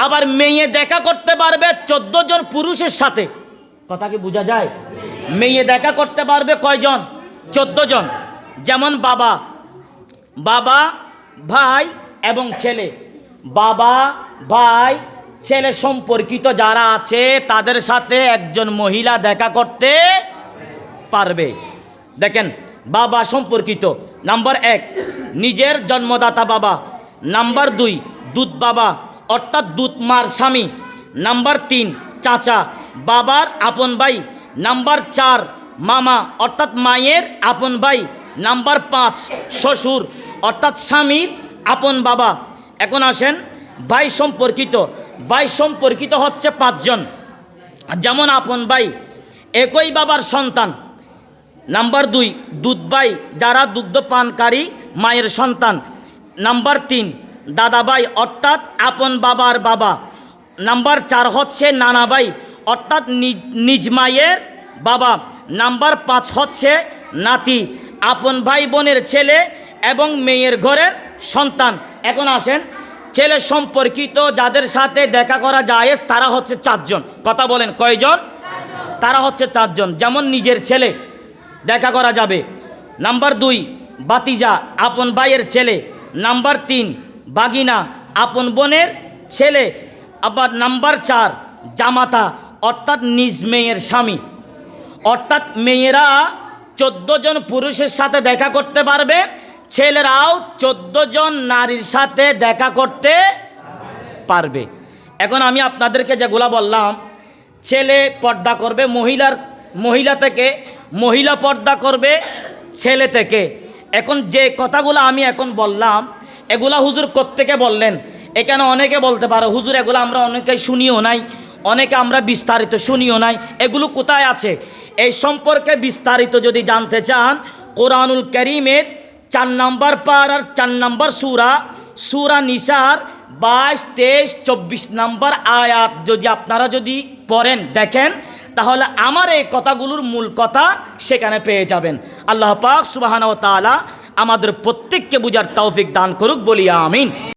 আবার মেয়ে দেখা করতে পারবে চোদ্দ জন পুরুষের সাথে। কথা কি বোঝা যায়? মেয়ে দেখা করতে পারবে কয়জন? চোদ্দ জন। যেমন বাবা। বাবা, ভাই এবং ছেলে। বাবা, ভাই, ছেলে সম্পর্কিত যারা আছে, তাদের সাথে একজন মহিলা দেখা করতে পারবে। দেখেন, বাবা সম্পর্কিত। নাম্বার এক, নিজের জন্মদাতা বাবা। নাম্বার দুই, দুধ বাবা। অর্থাৎ দুধ মার স্বামী। নাম্বার তিন, চাচা। বাবার আপন ভাই। নাম্বার চার, মামা। অর্থাৎ মায়ের আপন ভাই। নাম্বার পাঁচ, শ্বশুর। অর্থাৎ স্বামীর আপন বাবা। এখন আসেন ভাই সম্পর্কিত। ভাই সম্পর্কিত হচ্ছে পাঁচজন। যেমন আপন ভাই, একই বাবার সন্তান। নাম্বার দুই, দুধ ভাই, যারা দুগ্ধ পানকারী মায়ের সন্তান। নাম্বার তিন দাদাভাই, অর্থাৎ আপন বাবার বাবা। নাম্বার চার হচ্ছে নানা ভাই অর্থাৎ নিজ মায়ের বাবা। নাম্বার পাঁচ হচ্ছে নাতি, আপন ভাই বোনের ছেলে এবং মেয়ের ঘরের সন্তান। এখন আসেন, ছেলে সম্পর্কিত যাদের সাথে দেখা করা যায়, তারা হচ্ছে চারজন। কথা বলেন, কয়জন? তারা হচ্ছে চারজন। যেমন নিজের ছেলে, দেখা করা যাবে। নাম্বার দুই, বাতিজা, আপন ভাইয়ের ছেলে। নাম্বার তিন বাগিনা, আপন বোনের ছেলে, আবার নাম্বার চার, জামাতা, অর্থাৎ নিজ মেয়ের স্বামী। অর্থাৎ মেয়েরা চোদ্দ জন পুরুষের সাথে দেখা করতে পারবে, ছেলেরাও চোদ্দ জন নারীর সাথে দেখা করতে পারবে। এখন আমি আপনাদেরকে যেগুলা বললাম, ছেলে পর্দা করবে মহিলার, মহিলা থেকে, মহিলা পর্দা করবে ছেলে থেকে। এখন যে কথাগুলো আমি এখন বললাম এগুলা হুজুর কোত্থেকে বললেন? এখানে অনেকে বলতে পারো, হুজুর, এগুলো আমরা অনেকে শুনিও নাই, অনেকে আমরা বিস্তারিত শুনিও নাই, এগুলো কোথায় আছে? এই সম্পর্কে বিস্তারিত যদি জানতে চান, কোরআনুল করিমের চার নাম্বার পার আর চার নাম্বার সুরা সুরা নিসার বাইশ, তেইশ, চব্বিশ নাম্বার আয়াত যদি আপনারা যদি পড়েন, দেখেন, তাহলে আমার এই কথাগুলোর মূল কথা সেখানে পেয়ে যাবেন। আল্লাহ পাক সুবাহান ও তালা আমাদের প্রত্যেককে বুঝার তৌফিক দান করুক বলি আমিন।